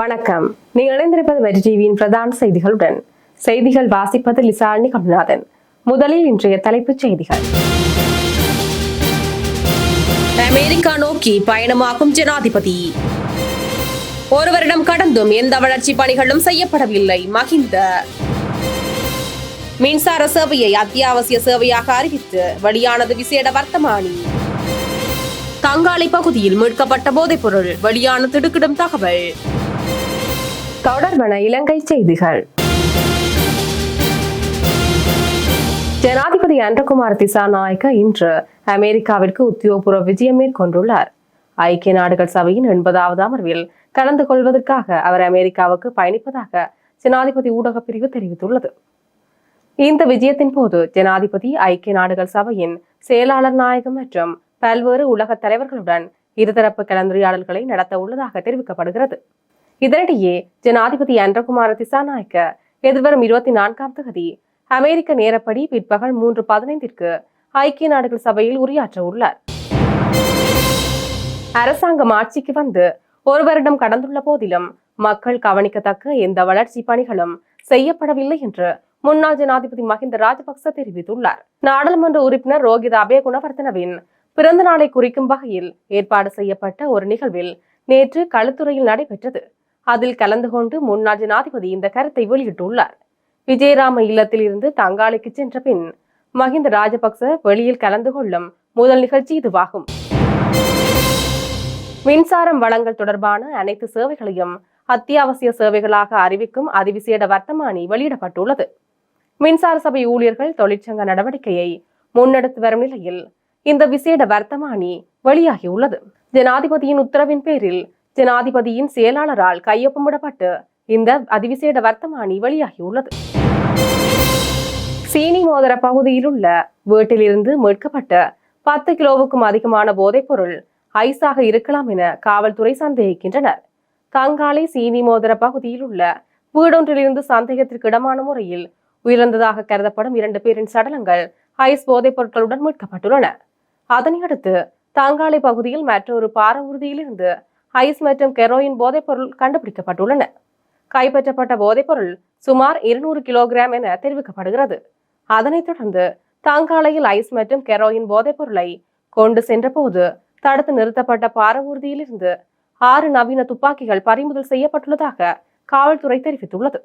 வணக்கம். நீங்கள் இணைந்திருப்பது வெற்றி டிவியின் பிரதான செய்திகளுடன். செய்திகள் வாசிப்பது லிசாரணி கமல்நாதன் முதலில் இன்றைய தலைப்புச் செய்திகள். அமெரிக்கா நோக்கி பயணமாகும் ஜனாதிபதி. ஒரு வருடம் கடந்தும் எந்த வளர்ச்சி பணிகளும் செய்யப்படவில்லை. மகிந்த மின்சார சேவையை அத்தியாவசிய சேவையாக அறிவித்து வெளியானது விசேட வர்த்தமானி. தங்காளி பகுதியில் மீட்கப்பட்ட போதைப்பொருள் வெளியான திடுக்கிடும் தகவல். தொடர்பான இலங்கை செய்திகள். ஜனாதிபதி அன்றகுமார் திசாநாயக்க இன்று அமெரிக்காவிற்கு உத்தியோகபூர்வ விஜயம் மேற்கொண்டுள்ளார். ஐக்கிய நாடுகள் சபையின் எண்பதாவது அமர்வில் கலந்து கொள்வதற்காக அவர் அமெரிக்காவுக்கு பயணிப்பதாக ஜனாதிபதி ஊடகப் பிரிவு தெரிவித்துள்ளது. இந்த விஜயத்தின் போது ஜனாதிபதி ஐக்கிய நாடுகள் சபையின் செயலாளர் நாயகம் மற்றும் பல்வேறு உலக தலைவர்களுடன் இருதரப்பு கலந்துரையாடல்களை நடத்த உள்ளதாக தெரிவிக்கப்படுகிறது. இதனிடையே ஜனாதிபதி அன்றகுமார திசாநாயக்க எதிர்வரும் இருபத்தி நான்காம் தேதி அமெரிக்க நேரப்படி பிற்பகல் மூன்று பதினைந்திற்கு ஐக்கிய நாடுகள் சபையில் உரையாற்ற உள்ளார். அரசாங்கம் ஆட்சிக்கு வந்து ஒரு வருடம் கடந்துள்ள போதிலும் மக்கள் கவனிக்கத்தக்க எந்த வளர்ச்சி பணிகளும் செய்யப்படவில்லை என்று முன்னாள் ஜனாதிபதி மஹிந்த ராஜபக்ச தெரிவித்துள்ளார். நாடாளுமன்ற உறுப்பினர் ரோகித அபய குணவர்த்தனவின் பிறந்த நாளை குறிக்கும் வகையில் ஏற்பாடு செய்யப்பட்ட ஒரு நிகழ்வில் நேற்று களுத்துறையில் நடைபெற்றது. அதில் கலந்து கொண்டு முன்னாள் ஜனாதிபதி இந்த கருத்தை வெளியிட்டுள்ளார். விஜயராம இல்லத்தில் இருந்து தங்காலைக்கு சென்ற பின் மஹிந்த ராஜபக்ச வெளியில் கலந்து கொள்ளும் முதல் நிகழ்ச்சி இதுவாகும். மின்சாரம் வழங்கல் தொடர்பான அனைத்து சேவைகளையும் அத்தியாவசிய சேவைகளாக அறிவிக்கும் அதிவிசேட வர்த்தமானி வெளியிடப்பட்டுள்ளது. மின்சார சபை ஊழியர்கள் தொழிற்சங்க நடவடிக்கையை முன்னெடுத்து வரும் நிலையில் இந்த விசேட வர்த்தமானி வெளியாகியுள்ளது. ஜனாதிபதியின் உத்தரவின் பேரில் ஜனாதிபதியின் செயலாளரால் கையொப்பமிடப்பட்டு இந்த அதிவிசேட வர்த்தமானி வெளியாகியுள்ளது. சீனி மோதர பகுதியில் உள்ள வீட்டிலிருந்து மீட்கப்பட்ட பத்து கிலோவுக்கும் அதிகமான போதைப்பொருள் ஐஸாக இருக்கலாம் என காவல்துறை சந்தேகிக்கின்றனர். தங்காலை சீனி மோதர பகுதியில் உள்ள வீடொன்றிலிருந்து சந்தேகத்திற்கு இடமான முறையில் உயிரிழந்ததாக கருதப்படும் இரண்டு பேரின் சடலங்கள் ஐஸ் போதைப் பொருட்களுடன் மீட்கப்பட்டுள்ளன. அதனையடுத்து தங்காலை பகுதியில் மற்றொரு பார உறுதியிலிருந்து ஐஸ் மற்றும் கெரோயின் போதைப்பொருள் கண்டுபிடிக்கப்பட்டுள்ளன. கைப்பற்றப்பட்ட போதைப்பொருள் சுமார் இருநூறு கிலோகிராம் என தெரிவிக்கப்படுகிறது. அதனைத் தொடர்ந்து தங்காலையில் ஐஸ் மற்றும் கெரோயின் போதைப்பொருளை கொண்டு சென்றபோது தடுத்து நிறுத்தப்பட்ட பாரவூர்தியிலிருந்து ஆறு நவீன துப்பாக்கிகள் பறிமுதல் செய்யப்பட்டுள்ளதாக காவல்துறை தெரிவித்துள்ளது.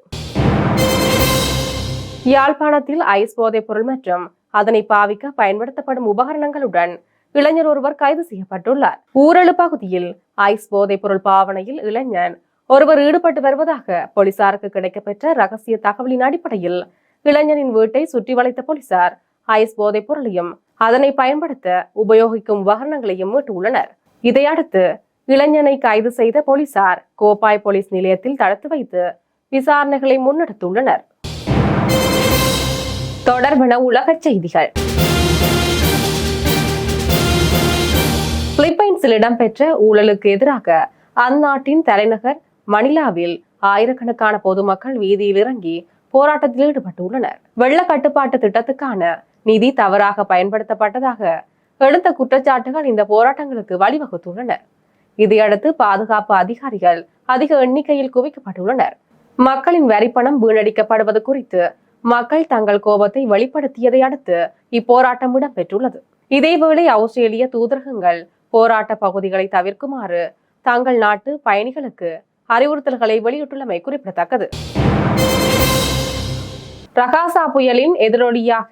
யாழ்ப்பாணத்தில் ஐஸ் போதைப்பொருள் மற்றும் அதனை பாவிக்க பயன்படுத்தப்படும் உபகரணங்களுடன் இளைஞர் ஒருவர் கைது செய்யப்பட்டுள்ளார். ஊரழு பகுதியில் ஐஸ் போதைப் பொருள் பாவனையில் இளைஞன். ஒருவர் ஈடுபட்டு வருவதாக போலீசாருக்கு கிடைக்கப்பெற்ற ரகசிய தகவலின் அடிப்படையில் இளைஞனின் வீட்டை சுற்றி வளைத்த போலீசார் ஐஸ் போதைப் பொருளையும் அதனை பயன்படுத்த உபயோகிக்கும் உபகரணங்களையும் மீட்டுள்ளனர். இதையடுத்து இளைஞனை கைது செய்த போலீசார் கோப்பாய் போலீஸ் நிலையத்தில் தடுத்து வைத்து விசாரணைகளை முன்னெடுத்துள்ளனர். தொடர்பன உலகச் செய்திகள். பிலிப்பைன்ஸில் இடம்பெற்ற ஊழலுக்கு எதிராக அந்நாட்டின் தலைநகர் மணிலாவில் ஆயிரக்கணக்கான பொதுமக்கள் வீதியில் இறங்கி போராட்டத்தில் ஈடுபட்டுள்ளனர். வெள்ள கட்டுப்பாட்டு திட்டத்துக்கான நிதி தவறாக பயன்படுத்தப்பட்டதாக எடுத்த குற்றச்சாட்டுகள் இந்த போராட்டங்களுக்கு வழிவகுத்துள்ளனர். இதையடுத்து பாதுகாப்பு அதிகாரிகள் அதிக எண்ணிக்கையில் குவிக்கப்பட்டுள்ளனர். மக்களின் வரிப்பணம் வீணடிக்கப்படுவது குறித்து மக்கள் தங்கள் கோபத்தை வெளிப்படுத்தியதை அடுத்து இப்போராட்டம் இடம்பெற்றுள்ளது. இதேவேளை ஆஸ்திரேலிய தூதரகங்கள் போராட்ட பகுதிகளை தவிர்க்குமாறு தங்கள் நாட்டு பயணிகளுக்கு அறிவுறுத்தல்களை வெளியிட்டுள்ளமை குறிப்பிடத்தக்கது. ரகாசா புயலின் எதிரொலியாக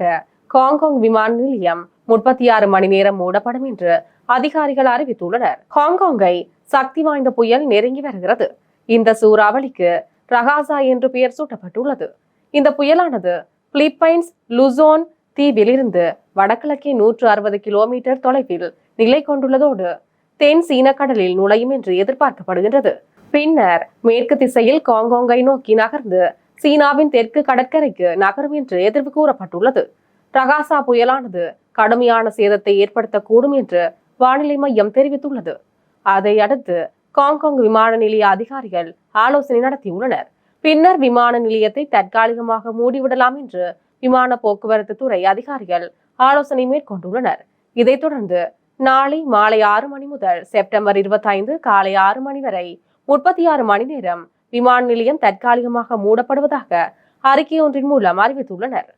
ஹாங்காங் விமான நிலையம் முப்பத்தி ஆறு மணி நேரம் மூடப்படும் என்று அதிகாரிகள் அறிவித்துள்ளனர். ஹாங்காங்கை சக்தி வாய்ந்த புயல் நெருங்கி வருகிறது. இந்த சூறாவளிக்கு ரகாசா என்று பெயர் சூட்டப்பட்டுள்ளது. இந்த புயலானது பிலிப்பைன்ஸ் லுசோன் தீவிலிருந்து வடகிழக்கே நூற்று அறுபது கிலோமீட்டர் தொலைவில் நிலை கொண்டுள்ளதோடு தென் சீன கடலில் நுழையும் என்று எதிர்பார்க்கப்படுகின்றது. பின்னர் மேற்கு திசையில் காங்கோங்கை நோக்கி நகர்ந்து சீனாவின் தெற்கு கடற்கரைக்கு நகரும் என்று எதிர்வு கூறப்பட்டுள்ளது. ரகாசா புயலானது கடுமையான சேதத்தை ஏற்படுத்தக்கூடும் என்று வானிலை மையம் தெரிவித்துள்ளது. அதை அடுத்து காங்காங் விமான நிலைய அதிகாரிகள் ஆலோசனை நடத்தியுள்ளனர். பின்னர் விமான நிலையத்தை தற்காலிகமாக மூடிவிடலாம் என்று விமான போக்குவரத்து துறை அதிகாரிகள் ஆலோசனை மேற்கொண்டுள்ளனர். இதைத் தொடர்ந்து நாளை மாலை ஆறு மணி முதல் செப்டம்பர் இருபத்தைந்து காலை ஆறு மணி வரை முப்பத்தி ஆறு மணி நேரம் விமான நிலையம் தற்காலிகமாக மூடப்படுவதாக அறிக்கை ஒன்றின் மூலம் அறிவித்துள்ளனர்.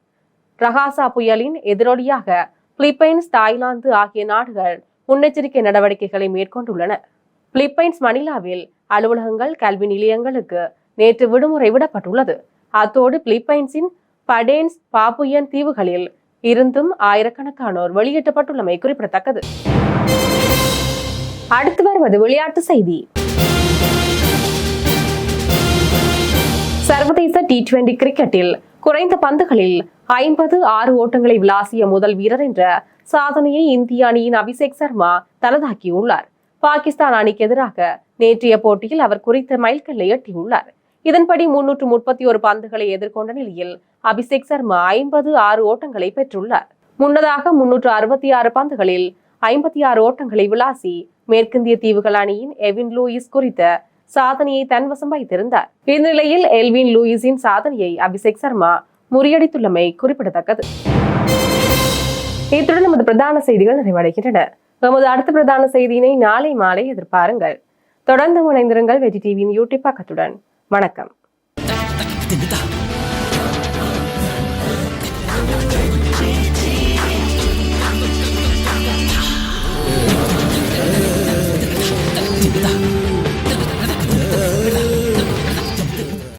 ரகாசா புயலின் எதிரொலியாக பிலிப்பைன்ஸ் தாய்லாந்து ஆகிய நாடுகள் முன்னெச்சரிக்கை நடவடிக்கைகளை மேற்கொண்டுள்ளன. பிலிப்பைன்ஸ் மணிலாவில் அலுவலகங்கள் கல்வி நிலையங்களுக்கு நேற்று விடுமுறை விடப்பட்டுள்ளது. அத்தோடு பிலிப்பைன்ஸின் படேன்ஸ் பாப்புயன் தீவுகளில் இருந்தும் ஆயிரக்கணக்கானோர் வெளியிட்டப்பட்டுள்ளமை குறிப்பிடத்தக்கது. அடுத்து வருவது விளையாட்டு செய்தி. சர்வதேச டி டுவெண்டி கிரிக்கெட்டில் குறைந்த பந்துகளில் ஐம்பது ஆறு ஓட்டங்களை விளாசிய முதல் வீரர் என்ற சாதனையை இந்திய அணியின் அபிஷேக் சர்மா தனதாக்கியுள்ளார். பாகிஸ்தான் அணிக்கு எதிராக நேற்றைய போட்டியில் அவர் குறித்த மைல்கல்லை எட்டியுள்ளார். இதன்படி முன்னூற்று முப்பத்தி ஒரு பந்துகளை எதிர்கொண்ட நிலையில் அபிஷேக் சர்மா ஐம்பது ஆறு ஓட்டங்களை பெற்றுள்ளார். முன்னதாக முன்னூற்று அறுபத்தி ஆறு பந்துகளில் ஐம்பத்தி ஆறு ஓட்டங்களை விளாசி மேற்கிந்திய தீவுகள் அணியின் எவின் லூயிஸ் குறித்த சாதனையை தன்வசம் வைத்திருந்தார். இந்நிலையில் எல்வின் லூயிஸின் சாதனையை அபிஷேக் சர்மா முறியடித்துள்ளமை குறிப்பிடத்தக்கது. இத்துடன் நமது பிரதான செய்திகள் நிறைவடைகின்றன. நமது அடுத்த பிரதான செய்தியினை நாளை மாலை எதிர்பாருங்கள். தொடர்ந்து இணைந்திருங்கள் வெற்றி டிவியின் யூடியூப் பக்கத்துடன். வணக்கம்.